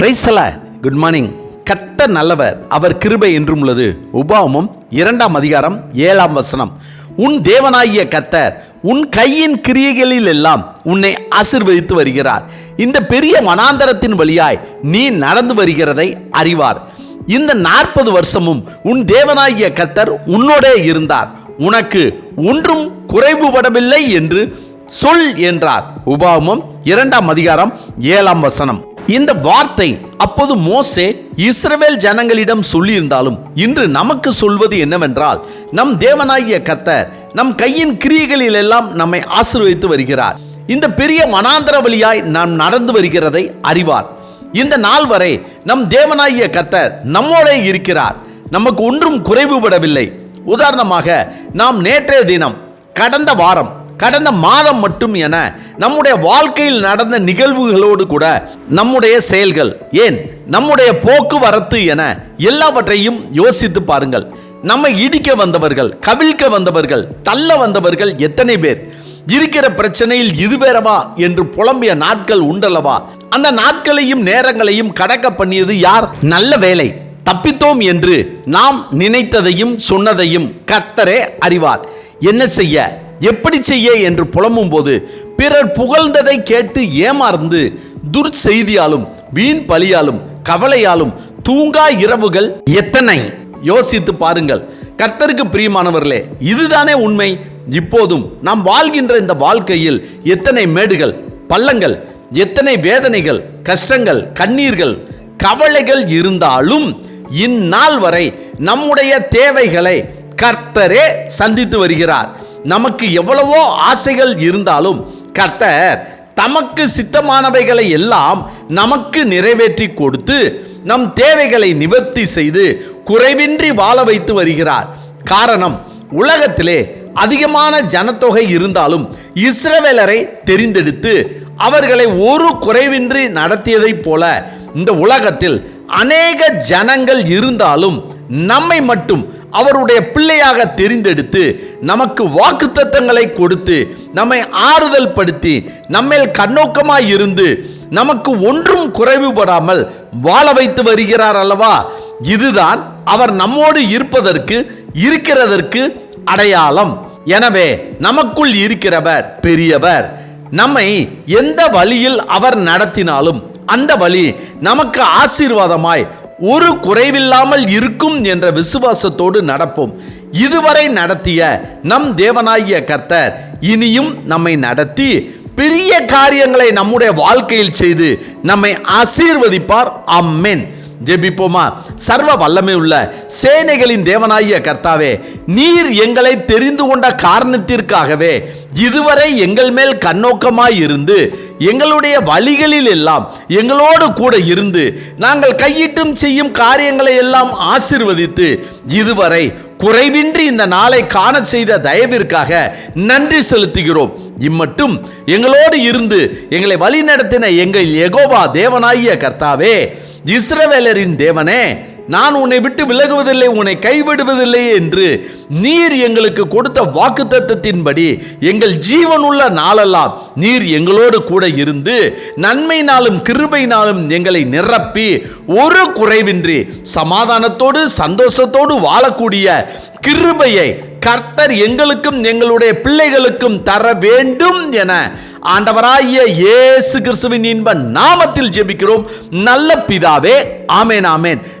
பிரைஸ்தல good morning கத்த நல்லவர் அவர் கிருபை என்றும் உள்ளது. உபாவமும் இரண்டாம் அதிகாரம் ஏழாம் வசனம். உன் தேவனாகிய கத்தர் உன் கையின் கிரியைகளில் எல்லாம் உன்னை ஆசிர்வதித்து வருகிறார். இந்த பெரிய வனாந்தரத்தின் வழியாய் நீ நடந்து வருகிறதை அறிவார். இந்த நாற்பது வருஷமும் உன் தேவனாகிய கத்தர் உன்னோடே இருந்தார். உனக்கு ஒன்றும் குறைவுபடவில்லை என்று சொல் என்றார். உபாமம் இரண்டாம் அதிகாரம் ஏழாம் வசனம். இந்த வார்த்தை அப்போது மோசே இஸ்ரவேல் ஜனங்களிடம் சொல்லியிருந்தாலும் இன்று நமக்கு சொல்வது என்னவென்றால் நம் தேவனாகிய கத்தர் நம் கையின் கிரியைகளில் எல்லாம் நம்மை ஆசிர்வதித்து வருகிறார். இந்த பெரிய மனாந்தர வழியாய் நாம் நடந்து வருகிறதை அறிவார். இந்த நாள் வரை நம் தேவனாகிய கத்தர் நம்மோடே இருக்கிறார். நமக்கு ஒன்றும் குறைவுபடவில்லை. உதாரணமாக நாம் நேற்றைய தினம் கடந்த வாரம் கடந்த மாதம் மட்டும் என நம்முடைய வாழ்க்கையில் நடந்த நிகழ்வுகளோடு கூட நம்முடைய செயல்கள் ஏன் நம்முடைய போக்குவரத்து என எல்லாவற்றையும் யோசித்து பாருங்கள். நம்மை இடிக்க வந்தவர்கள் கவிழ்க்க வந்தவர்கள் தள்ள வந்தவர்கள் எத்தனை பேர்? இருக்கிற பிரச்சனையில் இது வேறவா என்று புலம்பிய நாட்கள் உண்டல்லவா? அந்த நாட்களையும் நேரங்களையும் கடக்க பண்ணியது யார்? நல்ல வேலை தப்பித்தோம் என்று நாம் நினைத்ததையும் சொன்னதையும் கர்த்தரே அறிவார். என்ன செய்ய? எப்படி செய்ய என்று புலம்பும் போது பிறர் புகழ்ந்ததை கேட்டு ஏமாந்து துர்செய்தியாலும் வீண் பலியாலும் கவலையாலும் தூங்கா இரவுகள் எத்தனை? யோசித்து பாருங்கள். கர்த்தருக்கு பிரியமானவர்களே இதுதானே உண்மை. இப்போதும் நாம் வாழ்கின்ற இந்த வாழ்க்கையில் எத்தனை மேடுகள் பள்ளங்கள் எத்தனை வேதனைகள் கஷ்டங்கள் கண்ணீர்கள் கவலைகள் இருந்தாலும் இந்நாள் வரை நம்முடைய தேவைகளை கர்த்தரே சந்தித்து வருகிறார். நமக்கு எவ்வளவோ ஆசைகள் இருந்தாலும் கர்த்தர் தமக்கு சித்தமானவைகளை எல்லாம் நமக்கு நிறைவேற்றி கொடுத்து நம் தேவைகளை நிவர்த்தி செய்து குறைவின்றி வாழ வைத்து வருகிறார். காரணம் உலகத்திலே அதிகமான ஜனத்தொகை இருந்தாலும் இஸ்ரவேலரை தெரிந்தெடுத்து அவர்களை ஒரு குறைவின்றி நடத்தியதைப் போல இந்த உலகத்தில் அநேக ஜனங்கள் இருந்தாலும் நம்மை மட்டும் அவருடைய பிள்ளையாக தெரிந்தெடுத்து நமக்கு வாக்குத்தத்தங்களை கொடுத்து நம்மை ஆறுதல் படுத்தி நம்மேல் கண்ணோக்கமாய் இருந்து நமக்கு ஒன்றும் குறைவுபடாமல் வாழ வைத்து வருகிறார் அல்லவா? இதுதான் அவர் நம்மோடு இருப்பதற்கு இருக்கிறதற்கு அடையாளம். எனவே நமக்குள் இருக்கிறவர் பெரியவர். நம்மை எந்த வழியில் அவர் நடத்தினாலும் அந்த வழி நமக்கு ஆசீர்வாதமாய் ஒரு குறைவில்லாமல் இருக்கும் என்ற விசுவாசத்தோடு நடப்போம். இதுவரை நடத்திய நம் தேவனாகிய கர்த்தர் இனியும் நம்மை நடத்தி பெரிய காரியங்களை நம்முடைய வாழ்க்கையில் செய்து நம்மை ஆசீர்வதிப்பார். அம்மேன் ஜெபிப்போமா? சர்வ வல்லமை உள்ள சேனைகளின் தேவனாகிய கர்த்தாவே நீர் எங்களை தெரிந்து கொண்ட காரணத்திற்காகவே இதுவரை எங்கள் மேல் கண்ணோக்கமாய் இருந்து எங்களுடைய வழிகளில் எல்லாம் எங்களோடு கூட இருந்து நாங்கள் கையிட்டும் செய்யும் காரியங்களை எல்லாம் ஆசிர்வதித்து இதுவரை குறைவின்றி இந்த நாளை காண செய்த தயவிற்காக நன்றி செலுத்துகிறோம். இம்மட்டும் எங்களோடு இருந்து எங்களை வழிநடத்தின எங்கள் எகோவா தேவனாகிய கர்த்தாவே இஸ்ரவேலரின் தேவனே நான் உன்னை விட்டு விலகுவதில்லை உன்னை கைவிடுவதில்லை என்று நீர் எங்களுக்கு கொடுத்த வாக்குத்தத்தத்தின்படி எங்கள் ஜீவனுள்ள நாளெல்லாம் நீர் எங்களோடு கூட இருந்து நன்மையினாலும் கிருபையினாலும் எங்களை நிரப்பி ஒரு குறைவின்றி சமாதானத்தோடு சந்தோஷத்தோடு வாழக்கூடிய கிருபையை கர்த்தர் எங்களுக்கும் எங்களுடைய பிள்ளைகளுக்கும் தர வேண்டும் என ஆண்டவராகிய இயேசு கிறிஸ்துவின் இன்ப நாமத்தில் ஜெபிக்கிறோம். நல்ல பிதாவே ஆமேன் ஆமேன்.